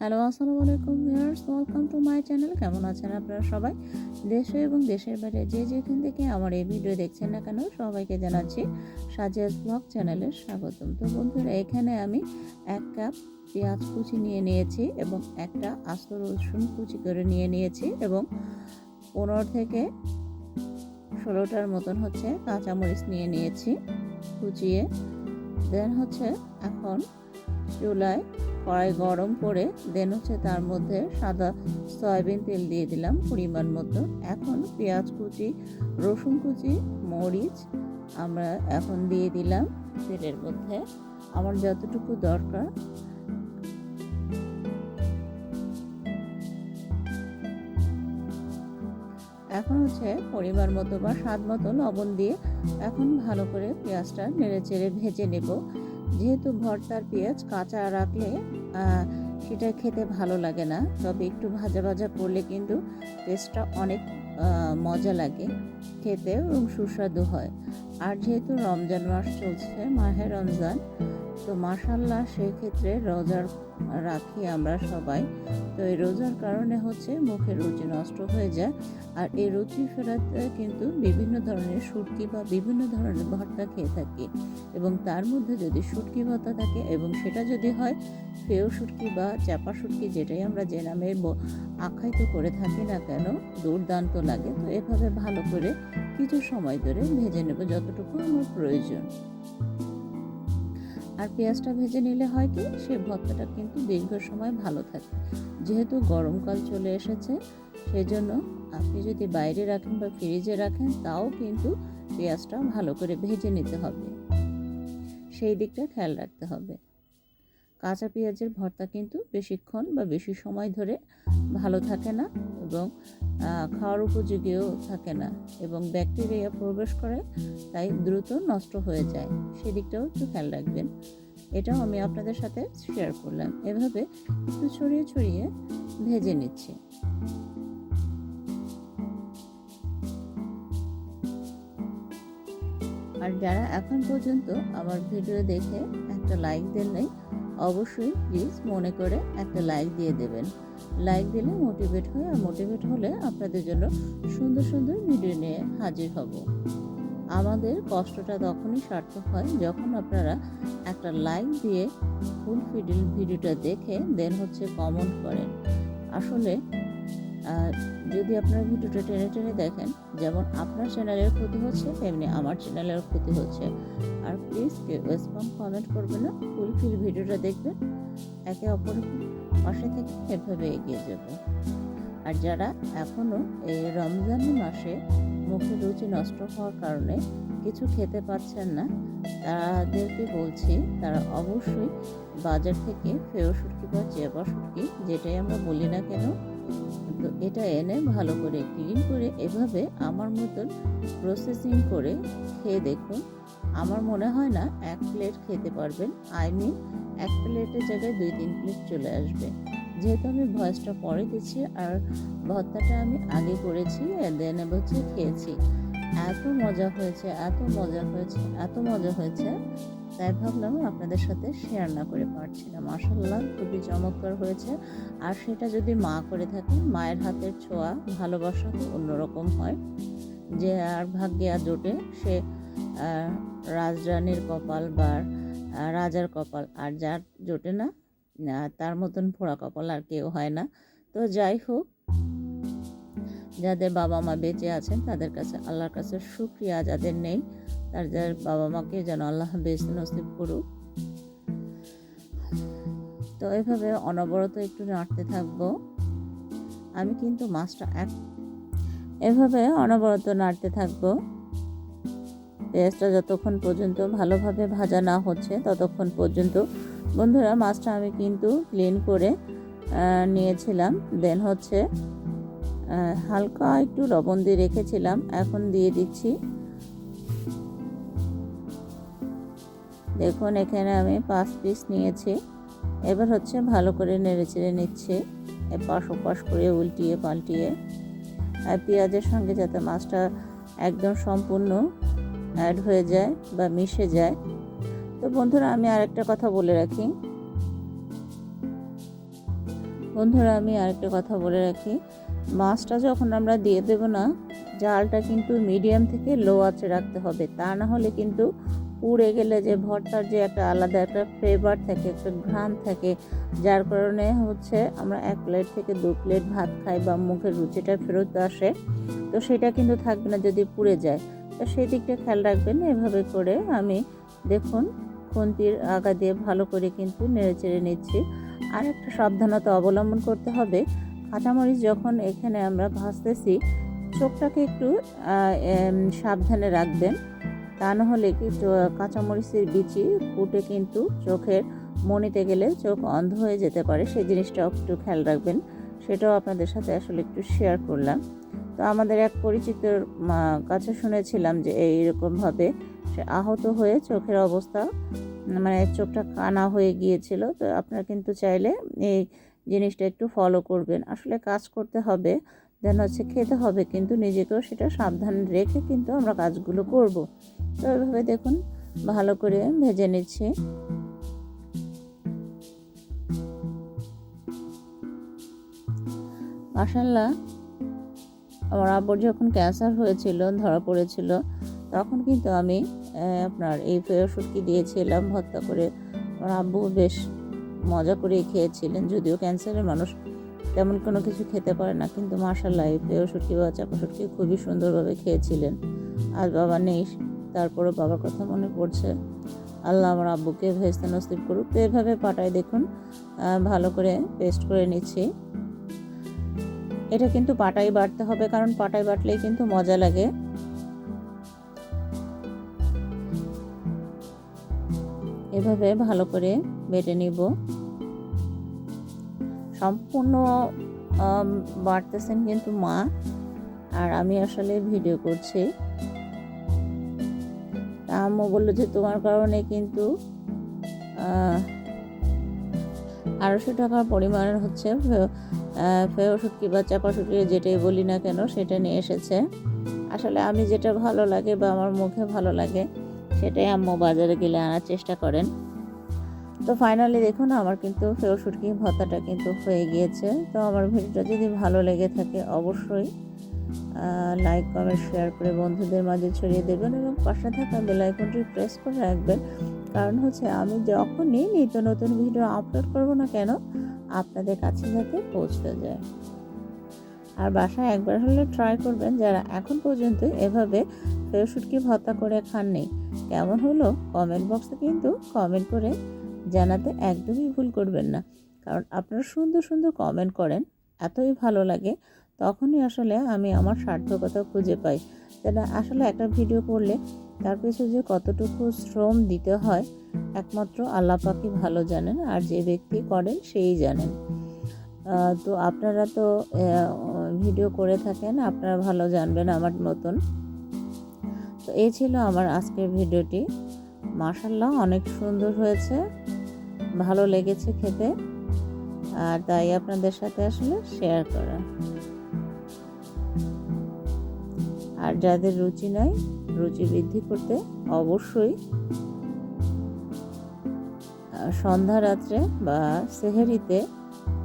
Hello, আসসালামু আলাইকুম viewers welcome to my channel কেমন আছেন আপনারা সবাই? দেশে এবং দেশের বাইরে যে যেখান থেকে আমার এই ভিডিও দেখছেন না কেন, সবাইকে জানাচ্ছি সাজিয়াস ব্লগ চ্যানেলের স্বাগতম। তো বন্ধুরা, এখানে আমি এক কাপ পেঁয়াজ কুচি নিয়ে নিয়েছি এবং একটা আস্ত রসুন কুচি করে নিয়ে নিয়েছি এবং পনেরো থেকে ষোলোটার মতন হচ্ছে কাঁচামরিচ নিয়ে নিয়েছি কুচিয়ে। দেন হচ্ছে এখন চুলায় কড়াই গরম করে দেন হচ্ছে তার মধ্যে সাদা সয়াবিন তেল দিয়ে দিলাম পরিমাণ মতো। এখন পেঁয়াজ কুচি, রসুন কুচি, মরিচ আমরা এখন দিয়ে দিলাম তেলের মধ্যে। আমার যতটুকু দরকার। এখন হচ্ছে পরিমাণ মতো বা স্বাদ মতো লবণ দিয়ে এখন ভালো করে পেঁয়াজটা নেড়ে চেড়ে ভেজে নেব। যেহেতু ভর্তার পেঁয়াজ কাঁচা রাখলে সেটা খেতে ভালো লাগে না। তবে একটু ভাজা ভাজা করলে কিন্তু টেস্টটা অনেক মজা লাগে খেতে এবং সুস্বাদু হয়। আর যেহেতু রমজান মাস চলছে, মাহে রমজান তো মাসাল্লাহ সেই ক্ষেত্রে রোজার রাখি আমরা সবাই। তো এই রোজার কারণে হচ্ছে মুখের রুচি নষ্ট হয়ে যায়। আর এই রুচি ফেরাতে কিন্তু বিভিন্ন ধরনের সুটকি বা বিভিন্ন ধরনের ভর্তা খেয়ে থাকি। এবং তার মধ্যে যদি শুটকি ভর্তা থাকে এবং সেটা যদি হয় ফেউ শুটকি বা চাপা শুটকি যেটাই আমরা যে নামে আখ্যায়িত করে থাকি না কেন, দুর্দান্ত লাগে। তো এভাবে ভালো করে কিছু সময় ধরে ভেজে নেব যতটুকু আমার প্রয়োজন। আর পেঁয়াজটা ভেজে নিলে হয় কি, সে ভর্তাটা কিন্তু দীর্ঘ সময় ভালো থাকে। যেহেতু গরমকাল চলে এসেছে সেই জন্য আপনি যদি বাইরে রাখেন বা ফ্রিজে রাখেন, তাও কিন্তু পেঁয়াজটা ভালো করে ভেজে নিতে হবে। সেই দিকটা খেয়াল রাখতে হবে। কাঁচা পেঁয়াজের ভর্তা কিন্তু বেশিক্ষণ বা বেশি সময় ধরে ভালো থাকে না এবং খাওয়ার উপযোগীও থাকে না এবং ব্যাকটেরিয়া প্রবেশ করে, তাই দ্রুত নষ্ট হয়ে যায়। সেদিকটাও একটু খেয়াল রাখবেন। এটাও আমি আপনাদের সাথে শেয়ার করলাম। এভাবে একটু ছড়িয়ে ছড়িয়ে ভেজে নিচ্ছি। আর যারা এখন পর্যন্ত আমার ভিডিও দেখে একটা লাইক দেন নাই অবশ্যই প্লিজ মনে করে একটা লাইক দিয়ে দেবেন। লাইক দিলে মোটিভেট হয় আর মোটিভেট হলে আপনাদের জন্য সুন্দর সুন্দর ভিডিও নিয়ে হাজির হব। আমাদের কষ্টটা তখনই সার্থক হয় যখন আপনারা একটা লাইক দিয়ে ফুল ফিডিল ভিডিওটা দেখে দেন হচ্ছে কমেন্ট করেন। আসলে যদি আপনার ভিডিওটা টেনে টেনে দেখেন, যেমন আপনার চ্যানেলের ক্ষতি হচ্ছে, তেমনি আমার চ্যানেলের ক্ষতি হচ্ছে। আর প্লিজ কেউ স্পাম কমেন্ট করবে না ফুল ফিল ভিডিওটা দেখবেন। একে অপরের পাশে থেকে এভাবে এগিয়ে যাবে। আর যারা এখনও এই রমজান মাসে মুখে রুচি নষ্ট হওয়ার কারণে কিছু খেতে পাচ্ছেন না, তাদেরকে বলছি, তারা অবশ্যই বাজার থেকে ফেও সুটকি বা চেপা সুটকি, যেটাই আমরা বলি না কেন তো এটা এনে ভালো করে ক্লিন করে এভাবে আমার মতন প্রসেসিং করে খেয়ে দেখুন। আমার মনে হয় না এক প্লেট খেতে পারবেন। আই মিন এক প্লেটের জায়গায় দুই, তিন প্লেট চলে আসবে। যেহেতু আমি ভয়েসটা পরে দিচ্ছি আর ভর্তাটা আমি আগে করেছি দেন হচ্ছে খেয়েছি। এত মজা হয়েছে, এত মজা হয়েছে, এত মজা হয়েছে। তাই ভাবলাম আপনাদের সাথে শেয়ার না করে পারছিলাম না। মাসাল্লাহ খুবই চমৎকার হয়েছে। আর সেটা যদি মা করে থাকে, মায়ের হাতের ছোঁয়া ভালোবাসা তো অন্যরকম হয়। যে আর ভাগ্যে আর জোটে, সে রাজরানীর কপাল বা রাজার কপাল, আর যার জোটে না তার মতন ফোড়া কপাল আর কেউ হয় না। তো যাই হোক, যাদের বাবা মা বেঁচে আছেন, তাদের কাছে আল্লাহর কাছে সুক্রিয়া যাদের নেই তার যার বাবা মাকে যেন আল্লাহ বেঁচে নসিব করুক। তো এভাবে অনবরত একটু নাড়তে থাকব। আমি কিন্তু মাছটা এক এভাবে অনবরত নাড়তে থাকব। পেঁয়াজটা যতক্ষণ পর্যন্ত ভালোভাবে ভাজা না হচ্ছে ততক্ষণ পর্যন্ত। বন্ধুরা, মাছটা আমি কিন্তু ক্লিন করে নিয়েছিলাম। দেন হচ্ছে হালকা একটু লবণ দিয়ে রেখেছিলাম। এখন দিয়ে দিচ্ছি। দেখুন, এখানে আমি পাঁচ পিস নিয়েছি। এবার হচ্ছে ভালো করে নেড়ে চেড়ে নিচ্ছে এপাশ ওপাশ করে উল্টিয়ে পাল্টিয়ে। আর পেঁয়াজের সঙ্গে যাতে মাছটা একদম সম্পূর্ণ অ্যাড হয়ে যায় বা মিশে যায়। তো বন্ধুরা, আমি আরেকটা কথা বলে রাখি। বন্ধুরা, আমি আরেকটা কথা বলে রাখি। মাছটা যখন আমরা দিয়ে দেব না, জালটা কিন্তু মিডিয়াম থেকে লো আঁচে রাখতে হবে। তা না হলে কিন্তু পুড়ে গেলে যে ভর্তার যে একটা আলাদা একটা ফ্লেভার থাকে, একটা ঘ্রাণ থাকে, যার কারণে হচ্ছে আমরা এক প্লেট থেকে দু প্লেট ভাত খাই বা মুখের রুচিটা ফেরত আসে, তো সেটা কিন্তু থাকবে না যদি পুড়ে যায়। তো সেই দিকটা খেয়াল রাখবেন, এভাবে করে আমি দেখুন খুন্তির আগা দিয়ে ভালো করে কিন্তু নেড়ে চেড়ে নিচ্ছি। আর একটা সাবধানতা অবলম্বন করতে হবে, কাঁচামরিচ যখন এখানে আমরা ভাজতেছি, চোখটাকে একটু সাবধানে রাখবেন। তা না হলে কি কাঁচামরিচের বিচি ফুটে কিন্তু চোখের মনিতে গেলে চোখ অন্ধ হয়ে যেতে পারে। সেই জিনিসটাও একটু খেয়াল রাখবেন। সেটাও আপনাদের সাথে আসলে একটু শেয়ার করলাম। তো আমাদের এক পরিচিতর কাছে শুনেছিলাম যে এইরকমভাবে সে আহত হয়ে চোখের অবস্থা মানে চোখটা কানা হয়ে গিয়েছিল। তো আপনারা কিন্তু চাইলে এই জিনিসটা একটু ফলো করবেন। আসলে কাজ করতে হবে, দেন হচ্ছে খেতে হবে, কিন্তু নিজেকেও সেটা সাবধান রেখে কিন্তু আমরা কাজগুলো করব। তো এভাবে দেখুন, ভালো করে ভেজে নিচ্ছি। মাসাল্লাহ আমার আব্বর যখন ক্যান্সার হয়েছিল, ধরা পড়েছিল, তখন কিন্তু আমি আপনার এই ওষুধটি দিয়েছিলাম, ভর্তা করে। আমার আব্বু বেশ মজা করে খেয়েছিলেন, যদিও ক্যান্সারের মানুষ তেমন কোনো কিছু খেতে পারে না, কিন্তু মার্শাল্লাহ এই শুটকি বা চাপা শুটকি খুবই সুন্দরভাবে খেয়েছিলেন। আর বাবা নেই তারপরও বাবার কথা মনে পড়ছে। আল্লাহ আমার আব্বুকে ভেস্তে নসিব করুক। তো এভাবে পাটায় দেখুন ভালো করে পেস্ট করে নিচ্ছি। এটা কিন্তু পাটাই বাটতে হবে, কারণ পাটাই বাটলেই কিন্তু মজা লাগে। এভাবে ভালো করে বেটে নিব। সম্পূর্ণ বাড়তেছেন কিন্তু মা। আর আমি আসলে ভিডিও করছি। আম্মু বলল যে তোমার কারণে কিন্তু আড়াইশো টাকার পরিমাণ হচ্ছে ফেও শুটকি বা চাপা শুটকি যেটাই বলি না কেন সেটা নিয়ে এসেছে। আসলে আমি যেটা ভালো লাগে বা আমার মুখে ভালো লাগে সেটাই আম্মু বাজারে গেলে আনার চেষ্টা করেন। তো ফাইনালি দেখুন আমার কিন্তু ফেও শুটকি ভর্তাটা কিন্তু হয়ে গিয়েছে। তো আমার ভিডিওটা যদি ভালো লেগে থাকে অবশ্যই লাইক কমেন্ট শেয়ার করে বন্ধুদের মাঝে ছড়িয়ে দেবেন এবং পাশে থাকা বেলাইকনটি প্রেস করে রাখবেন। কারণ হচ্ছে আমি যখনই নিত্য নতুন ভিডিও আপলোড করব না কেন, আপনাদের কাছে যাতে পৌঁছে যায়। আর বাসায় একবার হলে ট্রাই করবেন যারা এখন পর্যন্ত এভাবে ফেও শুটকি ভর্তা করে খাননি। কেমন হলো? কমেন্ট বক্সে কিন্তু কমেন্ট করে জানাতে একদমই ভুল করবেন না। কারণ আপনারা সুন্দর সুন্দর কমেন্ট করেন, এতই ভালো লাগে। তখনই আসলে আমি আমার সার্থকতা খুঁজে পাই। তাহলে আসলে একটা ভিডিও করলে তার পিছনে যে কতটুকু শ্রম দিতে হয়, একমাত্র আল্লাহ পাখি ভালো জানেন আর যে ব্যক্তি করেন সেই জানেন। তো আপনারা তো ভিডিও করে থাকেন, আপনারা ভালো জানবেন আমার মতন তো এই ছিল আমার আজকের ভিডিওটি মার্শাল্লাহ অনেক সুন্দর হয়েছে, ভালো লেগেছে খেতে। আর তাই আপনাদের সাথে আসলে শেয়ার করা। আর যাদের রুচি নাই, রুচি বৃদ্ধি করতে অবশ্যই সন্ধ্যা রাত্রে বা সেহেরিতে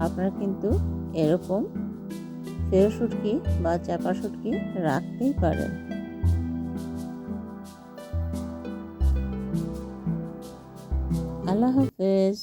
আপনারা কিন্তু এরকম ফেরো শুটকি বা চাপা শুটকি রাখতেই পারেন। আল্লাহ হাফেজ।